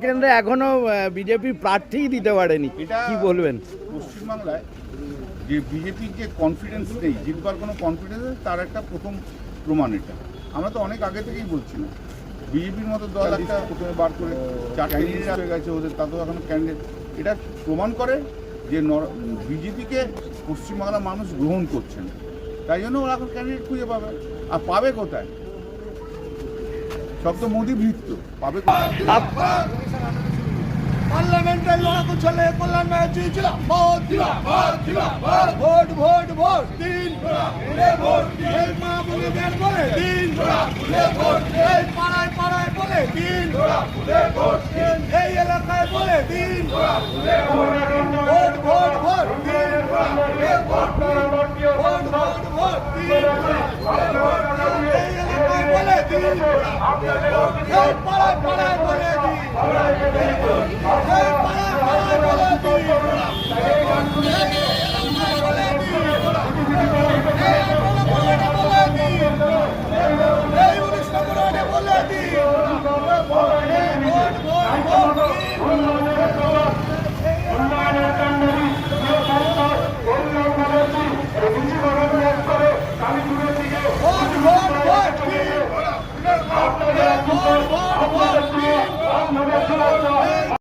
কেন্দ্রে এখনও বিজেপি প্রার্থীই দিতে পারেনি। এটা- কি বলবেন? পশ্চিমবাংলায় যে বিজেপির যে কনফিডেন্স নেই জিতবার কোনো কনফিডেন্স তার একটা প্রথম প্রমাণ এটা। আমরা তো অনেক আগে থেকেই বলছি না। বিজেপির মতো দল একটা প্রথমে বার করে চারটে জিনিস হয়ে গেছে ওদের তাতেও এখন ক্যান্ডিডেট এটা প্রমাণ করে যে বিজেপিকে পশ্চিমবাংলার মানুষ গ্রহণ করছে না। তাই জন্য ওরা এখন ক্যান্ডিডেট খুঁজে পাবে। আর পাবে কোথায়? সব তো মোদি বৃত্ত পাবে পার্লামেন্টের লড়াকু চলে কল্যাণ ব্যানার্জি ছিল ভোট দিলা ভোট দিলা ভোট ভোট ভোট দিন ভোট এই মা বলে। দিন ভোট এই পাড়ায় পাড়ায় বলে। দিন ভোট এই এলাকায় বলে। দিন ভোট ভোট ভোট দিন ভোট ভোট ভোট দিন এই এলাকায় বলে দিন এই পাড়ায় পাড়ায় বলে দিন এই পাড়ায় পাড়ায় বলে দিন এই উনিশ নম্বর ওয়ার্ডে বলে দিন ভোট ভোট ভোট দিন ভোট ভোট ভোট দিন